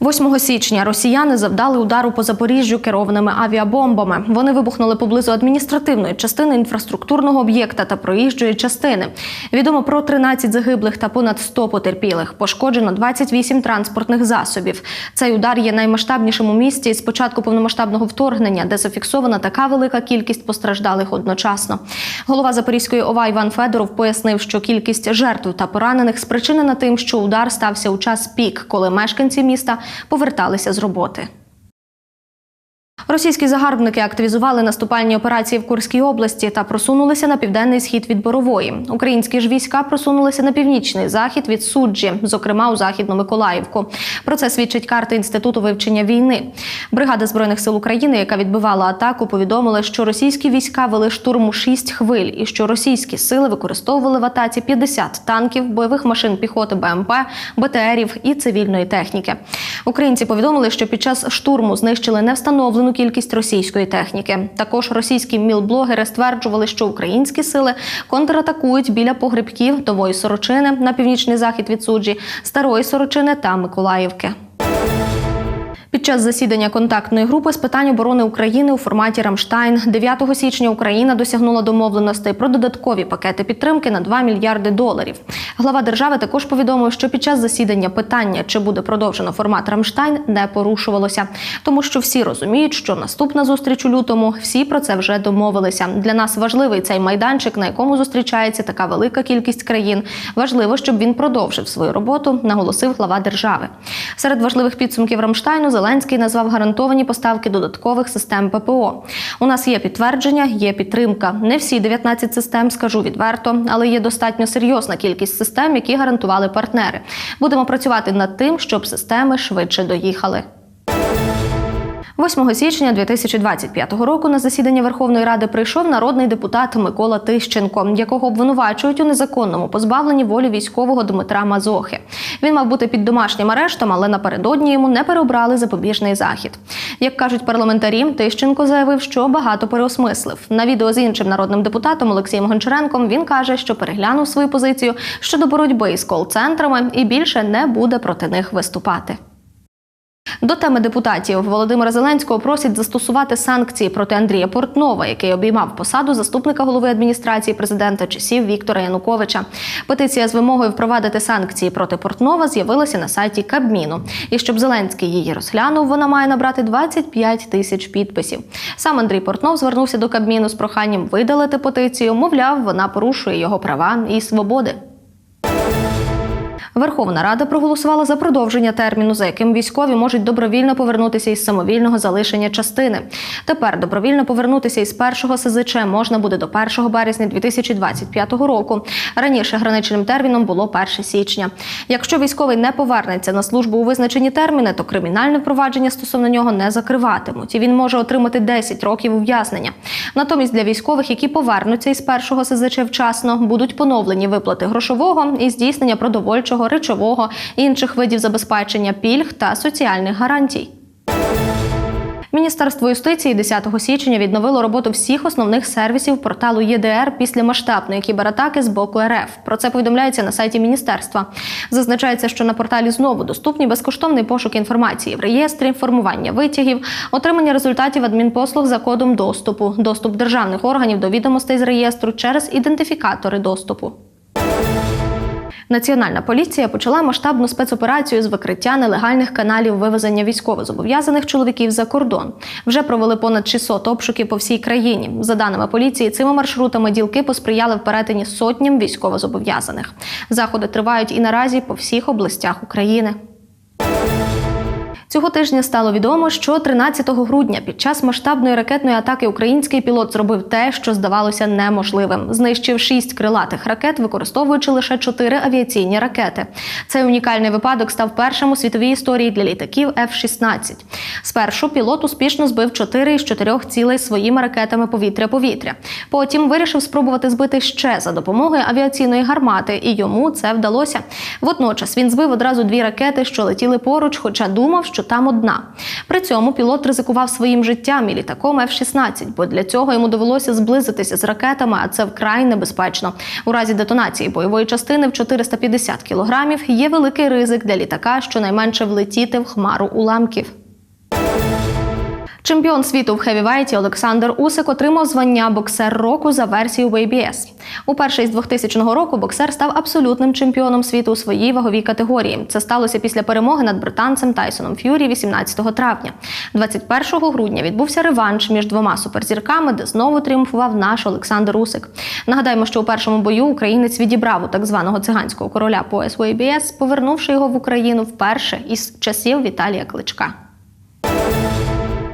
8 січня росіяни завдали удару по Запоріжжю керованими авіабомбами. Вони вибухнули поблизу адміністративної частини інфраструктурного об'єкта та проїжджої частини. Відомо про 13 загиблих та понад 100 потерпілих. Пошкоджено 28 транспортних засобів. Цей удар є наймасштабнішим у місті з початку повномасштабного вторгнення, де зафіксована така велика кількість постраждалих одночасно. Голова Запорізької ОВА Іван Федоров пояснив, що кількість жертв та поранених спричинена тим, що удар стався у час пік, коли мешканці міста поверталися з роботи. Російські загарбники активізували наступальні операції в Курській області та просунулися на південний схід від Борової. Українські ж війська просунулися на північний захід від суджі, зокрема у західну Миколаївку. Про це свідчить карта інституту вивчення війни. Бригада збройних сил України, яка відбивала атаку, повідомила, що російські війська вели штурм у шість хвиль, і що російські сили використовували в атаці 50 танків, бойових машин піхоти БМП, БТРів і цивільної техніки. Українці повідомили, що під час штурму знищили невстановлену кількість російської техніки. Також російські мілблогери стверджували, що українські сили контратакують біля погребків Нової Сорочини на північний захід від суджі, Старої Сорочини та Миколаївки. Час засідання контактної групи з питань оборони України у форматі Рамштайн 9 січня Україна досягнула домовленостей про додаткові пакети підтримки на 2 мільярди доларів. Глава держави також повідомив, що під час засідання питання, чи буде продовжено формат Рамштайн, не порушувалося, тому що всі розуміють, що наступна зустріч у лютому всі про це вже домовилися. Для нас важливий цей майданчик, на якому зустрічається така велика кількість країн. Важливо, щоб він продовжив свою роботу, наголосив глава держави. Серед важливих підсумків Рамштайну Зеленський назвав гарантовані поставки додаткових систем ППО. У нас є підтвердження, є підтримка. Не всі 19 систем, скажу відверто, але є достатньо серйозна кількість систем, які гарантували партнери. Будемо працювати над тим, щоб системи швидше доїхали. 8 січня 2025 року на засідання Верховної Ради прийшов народний депутат Микола Тищенко, якого обвинувачують у незаконному позбавленні волі військового Дмитра Мазохи. Він мав бути під домашнім арештом, але напередодні йому не переобрали запобіжний захід. Як кажуть парламентарі, Тищенко заявив, що багато переосмислив. На відео з іншим народним депутатом Олексієм Гончаренком він каже, що переглянув свою позицію щодо боротьби із кол-центрами і більше не буде проти них виступати. До теми депутатів Володимира Зеленського просять застосувати санкції проти Андрія Портнова, який обіймав посаду заступника голови адміністрації президента часів Віктора Януковича. Петиція з вимогою впровадити санкції проти Портнова з'явилася на сайті Кабміну. І щоб Зеленський її розглянув, вона має набрати 25 тисяч підписів. Сам Андрій Портнов звернувся до Кабміну з проханням видалити петицію. Мовляв, вона порушує його права і свободи. Верховна Рада проголосувала за продовження терміну, за яким військові можуть добровільно повернутися із самовільного залишення частини. Тепер добровільно повернутися із першого СЗЧ можна буде до 1 березня 2025 року. Раніше граничним терміном було 1 січня. Якщо військовий не повернеться на службу у визначені терміни, то кримінальне впровадження стосовно нього не закриватимуть, і він може отримати 10 років ув'язнення. Натомість для військових, які повернуться із першого СЗЧ вчасно, будуть поновлені виплати грошового і здійснення продовольчого речового, інших видів забезпечення пільг та соціальних гарантій. Міністерство юстиції 10 січня відновило роботу всіх основних сервісів порталу ЄДР після масштабної кібератаки з боку РФ. Про це повідомляється на сайті міністерства. Зазначається, що на порталі знову доступні безкоштовний пошук інформації в реєстрі, формування витягів, отримання результатів адмінпослуг за кодом доступу, доступ державних органів до відомостей з реєстру через ідентифікатори доступу. Національна поліція почала масштабну спецоперацію з викриття нелегальних каналів вивезення військовозобов'язаних чоловіків за кордон. Вже провели понад 600 обшуків по всій країні. За даними поліції, цими маршрутами ділки посприяли в перетині сотням військовозобов'язаних. Заходи тривають і наразі по всіх областях України. Цього тижня стало відомо, що 13 грудня під час масштабної ракетної атаки український пілот зробив те, що здавалося неможливим. Знищив шість крилатих ракет, використовуючи лише чотири авіаційні ракети. Цей унікальний випадок став першим у світовій історії для літаків F-16. Спершу пілот успішно збив чотири із чотирьох цілей своїми ракетами повітря-повітря. Потім вирішив спробувати збити ще за допомогою авіаційної гармати, і йому це вдалося. Водночас він збив одразу дві ракети, що летіли поруч, хоча думав, що що там одна. При цьому пілот ризикував своїм життям і літаком F-16, бо для цього йому довелося зблизитися з ракетами, а це вкрай небезпечно. У разі детонації бойової частини в 450 кілограмів є великий ризик для літака щонайменше влетіти в хмару уламків. Чемпіон світу в хевівейті Олександр Усик отримав звання боксер року за версією WBS. Уперше із 2000 року боксер став абсолютним чемпіоном світу у своїй ваговій категорії. Це сталося після перемоги над британцем Тайсоном Ф'юрі 18 травня. 21 грудня відбувся реванш між двома суперзірками, де знову тріумфував наш Олександр Усик. Нагадаємо, що у першому бою українець відібрав у так званого циганського короля пояс WBS, повернувши його в Україну вперше із часів Віталія Кличка.